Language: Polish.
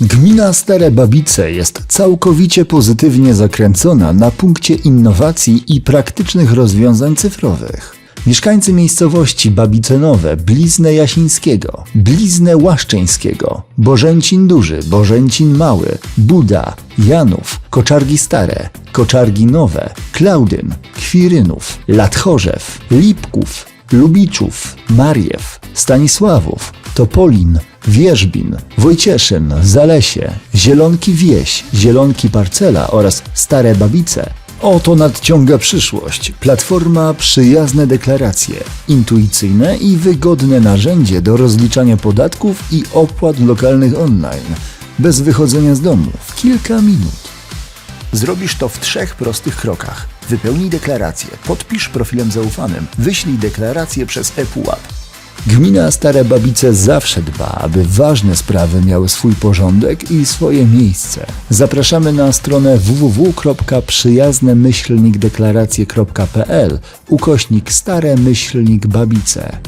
Gmina Stare Babice jest całkowicie pozytywnie zakręcona na punkcie innowacji i praktycznych rozwiązań cyfrowych. Mieszkańcy miejscowości Babice Nowe, Bliznę Jasińskiego, Bliznę Łaszczyńskiego, Bożęcin Duży, Bożęcin Mały, Buda, Janów, Koczargi Stare, Koczargi Nowe, Klaudyn, Kwirynów, Latchorzew, Lipków, Lubiczów, Mariew, Stanisławów, Topolin, Wierzbin, Wojcieszyn, Zalesie, Zielonki Wieś, Zielonki Parcela oraz Stare Babice. Oto nadciąga przyszłość. Platforma Przyjazne Deklaracje. Intuicyjne i wygodne narzędzie do rozliczania podatków i opłat lokalnych online. Bez wychodzenia z domu. W kilka minut. Zrobisz to w trzech prostych krokach. Wypełnij deklarację, podpisz profilem zaufanym, wyślij deklarację przez ePUAP. Gmina Stare Babice zawsze dba, aby ważne sprawy miały swój porządek i swoje miejsce. Zapraszamy na stronę www.przyjaznemyślnikdeklaracje.pl ukośnik Stare Myślnik Babice.